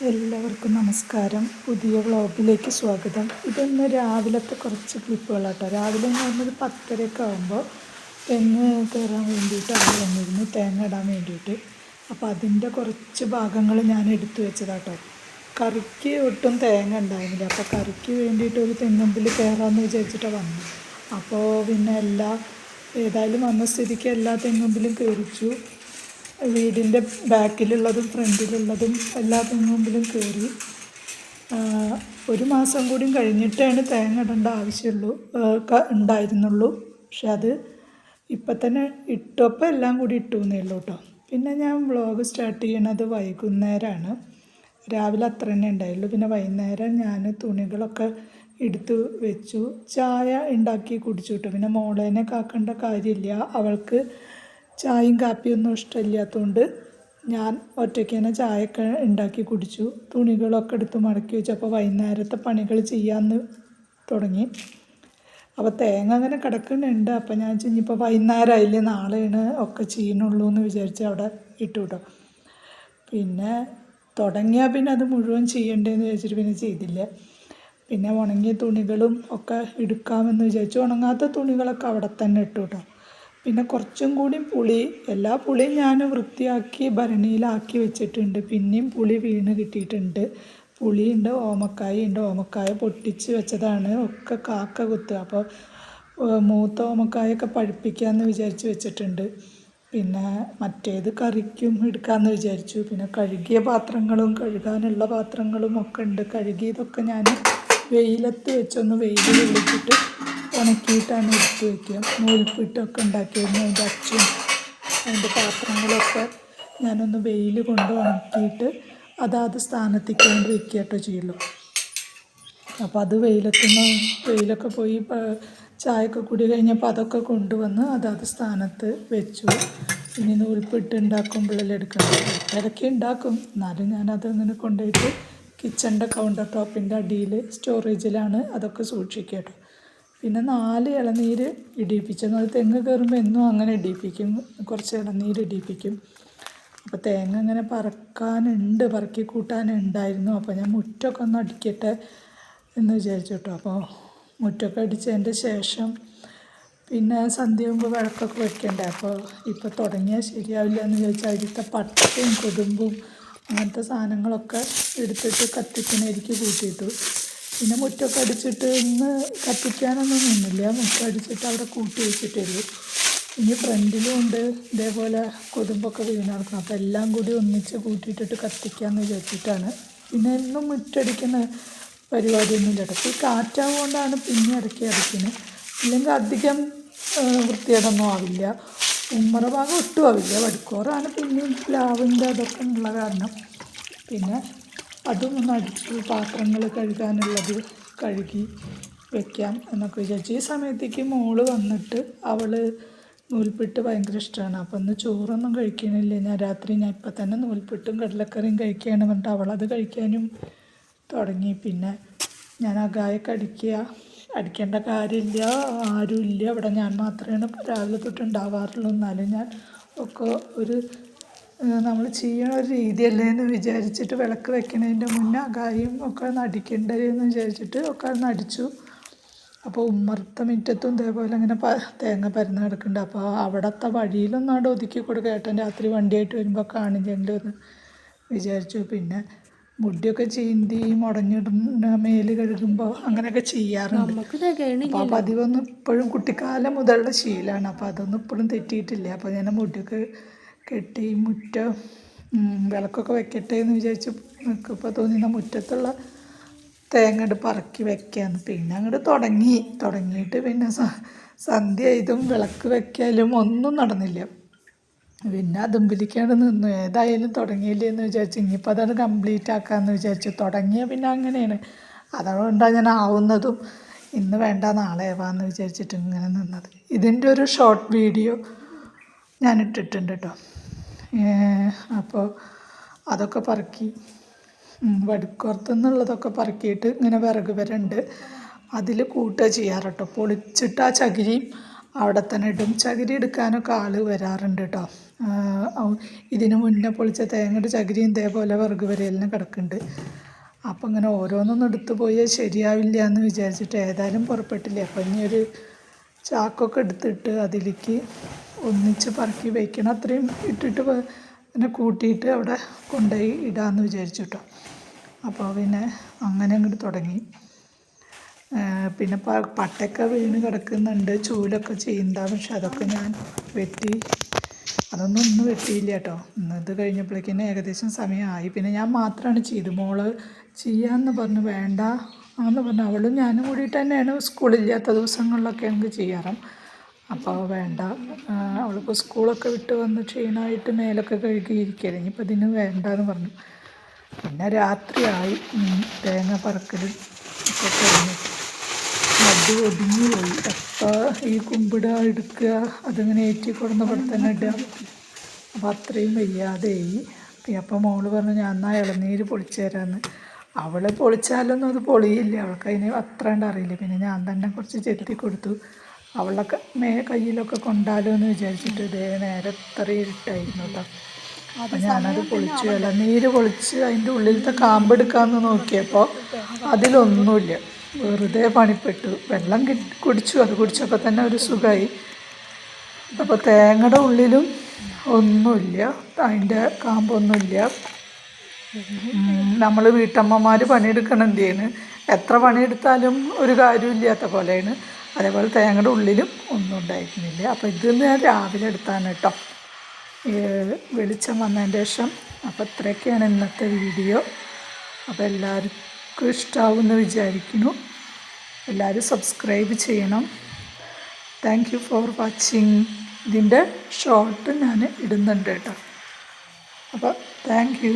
എല്ലാവർക്കും നമസ്കാരം. പുതിയ വ്ളോഗിലേക്ക് സ്വാഗതം. ഇതൊന്ന് രാവിലത്തെ കുറച്ച് ക്ലിപ്പുകളാട്ടോ. രാവിലെ എന്ന് പറഞ്ഞത് പത്തരയൊക്കെ ആകുമ്പോൾ തെങ്ങ് കയറാൻ വേണ്ടിയിട്ട് അവിടെ വന്നിരുന്നു. തേങ്ങ ഇടാൻ വേണ്ടിയിട്ട്. അപ്പോൾ അതിന്റെ കുറച്ച് ഭാഗങ്ങൾ ഞാൻ എടുത്തു വെച്ചതാട്ടോ. കറിക്ക് ഒട്ടും തേങ്ങ ഉണ്ടായിരുന്നില്ല. അപ്പോൾ കറിക്ക് വേണ്ടിയിട്ട് ഒരു തെങ്ങുമ്പിൽ കയറാമെന്ന് വിചാരിച്ചിട്ടാണ് വന്നു അപ്പോൾ പിന്നെ എല്ലാ ഏതായാലും വന്ന സ്ഥിതിക്ക് എല്ലാ തെങ്ങുമ്പിലും കയറിച്ചു വീടിന്റെ ബാക്കിലുള്ളതും ഫ്രണ്ടിലുള്ളതും എല്ലാ തെങ്ങുമ്പിലും കയറി. ഒരു മാസം കൂടി കഴിഞ്ഞിട്ടാണ് തേങ്ങ ഇടേണ്ട ആവശ്യമുള്ളൂ. ഉണ്ടായിരുന്നുള്ളൂ. പക്ഷെ അത് ഇപ്പം തന്നെ ഇട്ടപ്പോൾ എല്ലാം കൂടി ഇട്ടു എന്നേ ഉള്ളൂ കേട്ടോ. പിന്നെ ഞാൻ വ്ളോഗ് സ്റ്റാർട്ട് ചെയ്യണത് വൈകുന്നേരമാണ് രാവിലെ അത്ര തന്നെ ഉണ്ടായുള്ളൂ. പിന്നെ വൈകുന്നേരം ഞാൻ തുണികളൊക്കെ എടുത്ത് വെച്ചു. ചായ ഉണ്ടാക്കി കുടിച്ചു കിട്ടും. പിന്നെ മോളേനെ കാക്കേണ്ട കാര്യമില്ല. അവൾക്ക് ചായയും കാപ്പിയൊന്നും ഇഷ്ടമില്ലാത്തതുകൊണ്ട് ഞാൻ ഒറ്റയ്ക്ക് തന്നെ ചായയൊക്കെ ഉണ്ടാക്കി കുടിച്ചു. തുണികളൊക്കെ എടുത്ത് മടക്കി വെച്ചു. അപ്പോൾ വൈകുന്നേരത്തെ പണികൾ ചെയ്യാമെന്ന് തുടങ്ങി. അപ്പോൾ തേങ്ങ അങ്ങനെ കിടക്കുന്നുണ്ട്. അപ്പോൾ ഞാൻ ഇനിയിപ്പോൾ വൈകുന്നേരമായില്ലേ നാളെയാണ് ഒക്കെ ചെയ്യണുള്ളൂ എന്ന് വിചാരിച്ച് അവിടെ ഇട്ടു കേട്ടോ പിന്നെ തുടങ്ങിയാൽ പിന്നെ അത് മുഴുവൻ ചെയ്യണ്ടേന്ന് വിചാരിച്ചിട്ട് പിന്നെ ചെയ്തില്ല. പിന്നെ ഉണങ്ങിയ തുണികളും ഒക്കെ എടുക്കാമെന്ന് വിചാരിച്ചു. ഉണങ്ങാത്ത തുണികളൊക്കെ അവിടെ തന്നെ ഇട്ടു കേട്ടോ പിന്നെ കുറച്ചും കൂടി പുളി എല്ലാ പുളിയും ഞാൻ വൃത്തിയാക്കി ഭരണിയിലാക്കി വെച്ചിട്ടുണ്ട്. പിന്നെയും പുളി വീണ് കിട്ടിയിട്ടുണ്ട്. പുളിയുണ്ട് ഓമക്കായ ഉണ്ട് ഓമക്കായ പൊട്ടിച്ച് വെച്ചതാണ്. ഒക്കെ കാക്ക കുത്തുക അപ്പോൾ മൂത്ത ഓമക്കായൊക്കെ പഴുപ്പിക്കാമെന്ന് വിചാരിച്ച് വെച്ചിട്ടുണ്ട്. പിന്നെ മറ്റേത് കറിക്കും എടുക്കാമെന്ന് വിചാരിച്ചു. പിന്നെ കഴുകിയ പാത്രങ്ങളും കഴുകാനുള്ള പാത്രങ്ങളും ഒക്കെ ഉണ്ട്. കഴുകിയതൊക്കെ ഞാൻ വെയിലത്ത് വെച്ചൊന്ന് വെയിൽ കൊള്ളിച്ചിട്ട് ഉണക്കിയിട്ടാണ് എടുത്ത് വയ്ക്കുക. നൂൽപ്പിട്ടൊക്കെ ഉണ്ടാക്കിയിരുന്നു അതിന്റെ അച്ചും അതിന്റെ പാത്രങ്ങളൊക്കെ ഞാനൊന്ന് വെയിൽ കൊണ്ട് ഉണക്കിയിട്ട് അതാത് സ്ഥാനത്തേക്ക് കൊണ്ട് വയ്ക്കുക കേട്ടോ ചെയ്യുള്ളൂ. അപ്പോൾ അത് വെയിലത്തുനിന്ന് വെയിലൊക്കെ പോയി ചായയൊക്കെ കുടി കഴിഞ്ഞപ്പോൾ അതൊക്കെ കൊണ്ടുവന്ന് അതാത് സ്ഥാനത്ത് വെച്ചു. ഇനി നൂൽപ്പിട്ട് ഉണ്ടാക്കുമ്പോഴല്ലേ എടുക്കണം ഇടയ്ക്ക് ഉണ്ടാക്കും. എന്നാലും ഞാനത് ഇങ്ങനെ കൊണ്ടുപോയിട്ട് കിച്ചണിന്റെ കൗണ്ടർ ടോപ്പിന്റെ അടിയിൽ സ്റ്റോറേജിലാണ് അതൊക്കെ സൂക്ഷിക്കുക കേട്ടോ. പിന്നെ നാല് ഇളനീര് ഇടിയിപ്പിച്ചു. അത് തെങ്ങ് കയറുമ്പോൾ എന്നും അങ്ങനെ ഇടിയിപ്പിക്കും. കുറച്ച് ഇളനീര് ഇടിയിപ്പിക്കും. അപ്പോൾ തേങ്ങ ഇങ്ങനെ പറക്കാനുണ്ട് പറക്കി കൂട്ടാനുണ്ടായിരുന്നു. അപ്പോൾ ഞാൻ മുറ്റമൊക്കെ ഒന്ന് അടിക്കട്ടെ എന്ന് വിചാരിച്ചു കേട്ടോ. അപ്പോൾ മുറ്റമൊക്കെ അടിച്ചതിന്റെ ശേഷം പിന്നെ സന്ധ്യ മുമ്പ് വിളക്കൊക്കെ വെക്കണ്ടേ? അപ്പോൾ ഇപ്പോൾ തുടങ്ങിയാൽ ശരിയാവില്ല എന്ന് ചോദിച്ചാൽ അതിലത്തെ പട്ടയും കൊതുമ്പും അങ്ങനത്തെ സാധനങ്ങളൊക്കെ എടുത്തിട്ട് കത്തിക്കുന്നതിരിക്കും കൂട്ടിയിട്ടു. പിന്നെ മുറ്റമൊക്കെ അടിച്ചിട്ട് ഇന്ന് കത്തിക്കാനൊന്നും നിന്നില്ല. മുറ്റം അടിച്ചിട്ട് അവിടെ കൂട്ടി വെച്ചിട്ടുള്ളൂ ഇനി ഫ്രണ്ടിലും ഉണ്ട്. ഇതേപോലെ കൊതുമ്പൊക്കെ വീണ് നടക്കണം അപ്പോൾ എല്ലാം കൂടി ഒന്നിച്ച് കൂട്ടിയിട്ടിട്ട് കത്തിക്കാമെന്ന് വിചാരിച്ചിട്ടാണ്. പിന്നെ എന്നും മുറ്റടിക്കുന്ന പരിപാടിയൊന്നും ഇടയ്ക്ക് കാറ്റാവുകൊണ്ടാണ് പിന്നെ ഇടയ്ക്ക് അടിക്കുന്നത് ഇല്ലെങ്കിൽ അധികം വൃത്തികേടൊന്നും ആവില്ല. ഉമ്മറ ഭാഗം ഒട്ടും ആവില്ല. വടുക്കോറാണ് പിന്നെയും പ്ലാവിന്റെ അതൊക്കെ ഉള്ള കാരണം. പിന്നെ അതും ഒന്ന് അടിച്ചു പാത്രങ്ങൾ കഴുകാനുള്ളത് കഴുകി വെക്കാം എന്നൊക്കെ വിചാരിച്ചു. ഈ സമയത്തേക്ക് മോൾ വന്നിട്ട് അവൾ നൂൽപ്പിട്ട് ഭയങ്കര ഇഷ്ടമാണ് അപ്പം ഒന്ന് ചോറൊന്നും കഴിക്കണില്ല. ഞാൻ രാത്രി ഞാൻ ഇപ്പം തന്നെ നൂൽപ്പിട്ടും കടലക്കറിയും കഴിക്കുകയാണ് പറഞ്ഞിട്ട് അവളത് കഴിക്കാനും തുടങ്ങി. പിന്നെ ഞാൻ അകായൊക്കെ അടിക്കുക അടിക്കേണ്ട കാര്യമില്ല ആരുമില്ല. ഇവിടെ ഞാൻ മാത്രമേ രാവിലെ തൊട്ട് ഉണ്ടാവാറുള്ളൂ. എന്നാലും ഞാൻ ഒക്കെ ഒരു നമ്മൾ ചെയ്യണ ഒരു രീതിയല്ലേ എന്ന് വിചാരിച്ചിട്ട് വിളക്ക് വെക്കണതിന്റെ മുന്നേ കാര്യം ഒക്കെ നടിക്കണ്ടേ എന്ന് വിചാരിച്ചിട്ട് ഒക്കെ നടിച്ചു. അപ്പോൾ ഉമ്മർത്ത മിറ്റത്തും ഇതേപോലെ ഇങ്ങനെ പ തേങ്ങ പരന്ന് കിടക്കുന്നുണ്ട്. അപ്പോൾ അവിടുത്തെ വഴിയിലൊന്നാണ്ട് ഒതുക്കി കൊടുക്കുക. ഏട്ടൻ രാത്രി വണ്ടിയായിട്ട് വരുമ്പോൾ കാണില്ലെങ്കിൽ എന്ന് വിചാരിച്ചു. പിന്നെ മുടിയൊക്കെ ചീന്തി മുടഞ്ഞിടുന്ന മേൽ കഴുകുമ്പോൾ അങ്ങനെയൊക്കെ ചെയ്യാറുണ്ട്. അപ്പോൾ പതിവൊന്നും ഇപ്പോഴും കുട്ടിക്കാലം മുതലുള്ള ശീലമാണ്. അപ്പോൾ അതൊന്നും ഇപ്പോഴും തെറ്റിയിട്ടില്ല. അപ്പോൾ ഞാൻ മുടിയൊക്കെ കെട്ടി മുറ്റ വിളക്കൊക്കെ വെക്കട്ടെ എന്ന് വിചാരിച്ച് നിൽക്കുമ്പോൾ തോന്നിയ മുറ്റത്തുള്ള തേങ്ങ അങ്ങോട്ട് പറക്കി വെക്കാന്ന്. പിന്നെ അങ്ങോട്ട് തുടങ്ങി. തുടങ്ങിയിട്ട് പിന്നെ സന്ധ്യ ഇതും വിളക്ക് വെക്കലും ഒന്നും നടന്നില്ല. പിന്നെ അതുമ്പിലേക്കാണ് നിന്നു. ഏതായാലും തുടങ്ങിയില്ലേ എന്ന് വിചാരിച്ചു ഇനിയിപ്പോൾ അതാണ് കംപ്ലീറ്റ് ആക്കാമെന്ന് വിചാരിച്ചു തുടങ്ങിയ പിന്നെ അങ്ങനെയാണ്. അതുകൊണ്ടാണ് ഞാൻ ആവുന്നതും ഇന്ന് വേണ്ട നാളെ ആവാമെന്ന് വിചാരിച്ചിട്ട് ഇങ്ങനെ നിന്നത്. ഇതിന്റെ ഒരു ഷോർട്ട് വീഡിയോ ഞാൻ ഇട്ടിട്ടുണ്ട് കേട്ടോ അപ്പോൾ അതൊക്കെ പറക്കി. വടുക്കുറത്തുനിന്നുള്ളതൊക്കെ പറക്കിയിട്ട് ഇങ്ങനെ വിറക് വരണ്ട്. അതിൽ കൂട്ടുക ചെയ്യാറ് കേട്ടോ പൊളിച്ചിട്ട് ആ ചകിരിയും അവിടെ തന്നെ ഇടും. ചകിരി എടുക്കാനൊക്കെ ആൾ വരാറുണ്ട് കേട്ടോ ഇതിന് മുന്നേ പൊളിച്ച തേങ്ങയുടെ ചകിരിയും ഇതേപോലെ വിറക് വരയെല്ലാം കിടക്കുന്നുണ്ട്. അപ്പം ഇങ്ങനെ ഓരോന്നൊന്നും എടുത്തു പോയാൽ ശരിയാവില്ല എന്ന് വിചാരിച്ചിട്ട് ഏതായാലും പുറപ്പെട്ടില്ല. അപ്പം ഇനി ഒരു ചാക്കൊക്കെ എടുത്തിട്ട് അതിലേക്ക് ഒന്നിച്ച് പറക്കി വയ്ക്കണം അത്രയും ഇട്ടിട്ട് പിന്നെ കൂട്ടിയിട്ട് അവിടെ കൊണ്ടുപോയി ഇടാമെന്ന് വിചാരിച്ചു കേട്ടോ അപ്പോൾ പിന്നെ അങ്ങനെ അങ്ങോട്ട് തുടങ്ങി. പിന്നെ പ പട്ടയൊക്കെ വീണ് കിടക്കുന്നുണ്ട്. ചൂലൊക്കെ ചെയ്യുന്നുണ്ടാവും പക്ഷെ അതൊക്കെ ഞാൻ വെട്ടി. അതൊന്നും ഒന്നും വെട്ടിയില്ല കേട്ടോ ഇന്നത് കഴിഞ്ഞപ്പോഴേക്കും ഏകദേശം സമയമായി. പിന്നെ ഞാൻ മാത്രമാണ് ചെയ്ത്. മോൾ ചെയ്യാമെന്ന് പറഞ്ഞു. വേണ്ട എന്ന് പറഞ്ഞു. അവളും ഞാനും കൂടിയിട്ട് തന്നെയാണ് സ്കൂളില്ലാത്ത ദിവസങ്ങളിലൊക്കെ ഞങ്ങൾക്ക് ചെയ്യാറ്. അപ്പോൾ വേണ്ട. അവളിപ്പോൾ സ്കൂളൊക്കെ വിട്ട് വന്ന് ക്ഷീണമായിട്ട് മേലൊക്കെ കഴുകിയിരിക്കുകയാണ് ഇനിയിപ്പോൾ ഇതിന് വേണ്ട എന്ന് പറഞ്ഞു. പിന്നെ രാത്രിയായി. തേങ്ങ പറക്കലും ഒക്കെ കഴിഞ്ഞു. മടി ഒതുങ്ങി പോയി. അപ്പോൾ ഈ കുമ്പിട എടുക്കുക അതിങ്ങനെ ഏറ്റി കൊടുന്ന പോലെ തന്നെ ഇടുക. അപ്പോൾ അത്രയും വയ്യാതെയായി. അപ്പം മോൾ പറഞ്ഞു ഞാൻ എന്നാൽ ഇളനീര് പൊളിച്ചു തരാമെന്ന് അവൾ പൊളിച്ചാലൊന്നും അത് പൊളിയില്ല. അവൾക്ക് അതിന് അത്ര അറിയില്ല. പിന്നെ ഞാൻ തന്നെ കുറച്ച് ചെത്തി കൊടുത്തു. അവളൊക്കെ മേ കയ്യിലൊക്കെ കൊണ്ടാലോ എന്ന് വിചാരിച്ചിട്ട് ഇതേ നേരെ ഇത്ര ഇരുട്ടായിരുന്നു കേട്ടോ അപ്പം ഞാനത് പൊളിച്ചു അല്ല നീര് പൊളിച്ച് അതിന്റെ ഉള്ളിലത്തെ കാമ്പെടുക്കാമെന്ന് നോക്കിയപ്പോൾ അതിലൊന്നുമില്ല. വെറുതെ പണിപ്പെട്ടു. വെള്ളം കുടിച്ചു. അത് കുടിച്ചപ്പോൾ തന്നെ ഒരു സുഖമായി അപ്പോൾ തേങ്ങയുടെ ഉള്ളിലും ഒന്നുമില്ല. അതിന്റെ കാമ്പൊന്നുമില്ല. നമ്മൾ വീട്ടമ്മമാർ പണിയെടുക്കണം എന്ത് ചെയ്യുന്നു എത്ര പണിയെടുത്താലും ഒരു കാര്യമില്ലാത്ത പോലെയാണ്. അതേപോലെ തേങ്ങയുടെ ഉള്ളിലും ഒന്നും ഉണ്ടായിരുന്നില്ല. അപ്പോൾ ഇത് ഞാൻ രാവിലെ എടുത്താണ് കേട്ടോ. വെളിച്ചം വന്നതിന്റെ ശേഷം അപ്പോൾ ഇത്രയൊക്കെയാണ് ഇന്നത്തെ വീഡിയോ. അപ്പോൾ എല്ലാവർക്കും ഇഷ്ടമാവുമെന്ന് വിചാരിക്കുന്നു. എല്ലാവരും സബ്സ്ക്രൈബ് ചെയ്യണം. താങ്ക് യു ഫോർ വാച്ചിങ് ഇതിന്റെ ഷോർട്ട് ഞാൻ ഇടുന്നുണ്ട് കേട്ടോ. അപ്പോൾ താങ്ക് യു